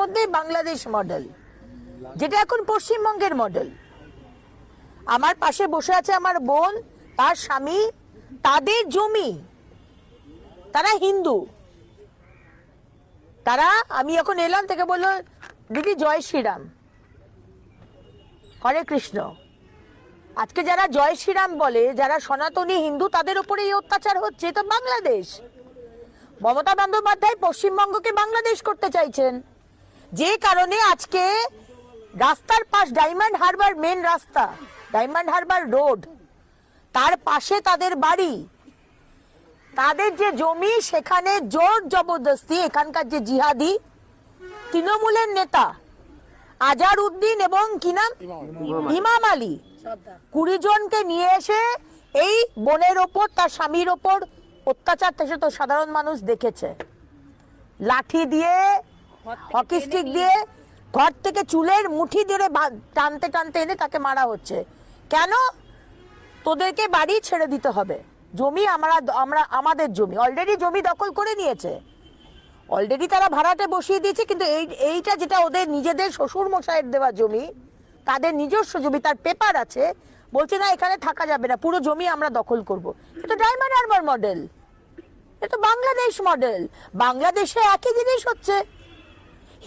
মধ্যে বাংলাদেশ মডেল যেটা এখন পশ্চিমবঙ্গের মডেল আমার পাশে বসে আছে আমার বোন, তার স্বামী, তাদের জমি। তারা হিন্দু। তারা, আমি এখন এলাম থেকে বলল, দিদি, জয় শ্রীরাম। হরে কৃষ্ণ। আজকে যারা জয় শ্রীরাম বলে, যারা সনাতনী হিন্দু, তাদের উপরে এই অত্যাচার হচ্ছে। তো বাংলাদেশ। মমতা বন্দ্যোপাধ্যায় পশ্চিমবঙ্গকে বাংলাদেশ করতে চাইছেন। যে কারণে আজকে রাস্তার পাশ ডায়মন্ড হারবার মেন রাস্তা ডায়মন্ড হারবার রোড। তার পাশে তাদের বাড়ি। তাদের যে জমি সেখানে জোর জবরদস্তি এখানকার যে জিহাদি তৃণমূলের নেতা আজার উদ্দিন এবং কি নাম? ইমাম আলী। কুড়ি জনকে নিয়ে এসে এই বোনের ওপর তার স্বামীর ওপর অত্যাচার সে তো সাধারণ মানুষ দেখেছে। লাঠি দিয়ে হকি স্টিক দিয়ে ঘর থেকে চুলের মুঠি ধরে টানতে টানতে এনে তাকে মারা হচ্ছে। কেন? তোদেরকে বাড়ি ছেড়ে দিতে হবে। জমি আমরা আমরা আমাদের জমি। অলরেডি জমি দখল করে নিয়েছে। অলরেডি তারা ভাড়াতে বসিয়ে দিয়েছে কিন্তু এই এইটা যেটা ওদের নিজেদের শ্বশুর মশাইয়ের দেওয়া জমি তাদের নিজস্ব জমি তার পেপার আছে বলছে না এখানে থাকা যাবে না পুরো জমি আমরা দখল করব। এটা ডায়মন্ড হারবার মডেল এটা বাংলাদেশ মডেল বাংলাদেশে একই জিনিস হচ্ছে।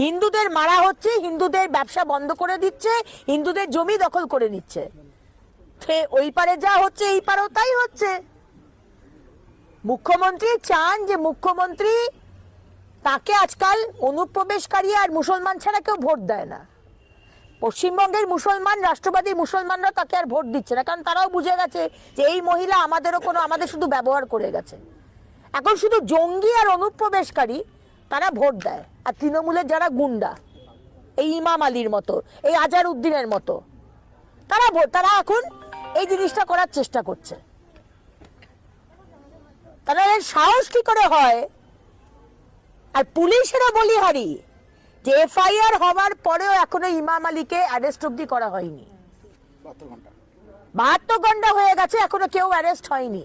হিন্দুদের মারা হচ্ছে, হিন্দুদের ব্যবসা বন্ধ করে দিচ্ছে, হিন্দুদের জমি দখল করে নিচ্ছে। ওই পারে যা হচ্ছে, এই পারেও তাই হচ্ছে। মুখ্যমন্ত্রী চান যে মুখ্যমন্ত্রী তাকে আজকাল অনুপ্রবেশকারী আর মুসলমান ছাড়া কেউ ভোট দেয় না। পশ্চিমবঙ্গের মুসলমান রাষ্ট্রবাদী মুসলমানরা তাকে আর ভোট দিচ্ছে না, কারণ তারাও বুঝে গেছে যে এই মহিলা আমাদেরও কোনো, আমাদের শুধু ব্যবহার করে গেছে। এখন শুধু জঙ্গি আর অনুপ্রবেশকারী তারা ভোট দেয়। আর তৃণমূলের যারা গুন্ডা এই ইমাম আলীর মতো এই আজার উদ্দিনের মতো তারা ভোট তারা এখন এই জিনিসটা করার চেষ্টা করছে। তারা সাহস কি করে হয়? আর পুলিশেরও বলিহারি যে এফআইআর হওয়ার পরেও এখনও ইমাম আলীকে অ্যারেস্ট অব্দি করা হয়নি। বাহাত্তর ঘণ্টা। হয়ে গেছে এখনও কেউ অ্যারেস্ট হয়নি।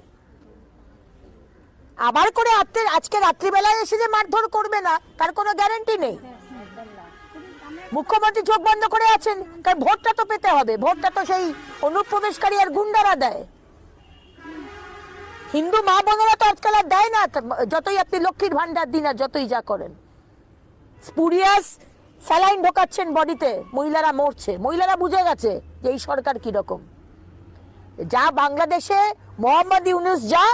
আবার করে আজকে আজকে রাত্রিবেলায় এসে যে মারধর করবে না, তার কোনো গ্যারান্টি নেই। মুখ্যমন্ত্রী চোখ বন্ধ করে আছেন, কারণ ভোটটা তো পেতে হবে। ভোটটা তো সেই অনুপ্রবেশকারী আর গুন্ডারা দেয়। হিন্দু মা বোনেরা তো আজকাল আর দেয় না যতই আপনি লক্ষ্মীর ভান্ডার দিন আর যতই যা করেন। স্পুরিয়াস স্যালাইন ঢোকাচ্ছেন বডিতে, মহিলারা মরছে। মহিলারা বুঝে গেছে যে এই সরকার কীরকম। যা বাংলাদেশে মোহাম্মদ ইউনুস যা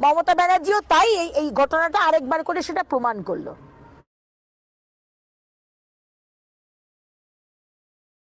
মমতা ব্যানার্জিও তাই এই এই ঘটনাটা আরেকবার করে সেটা প্রমাণ করল।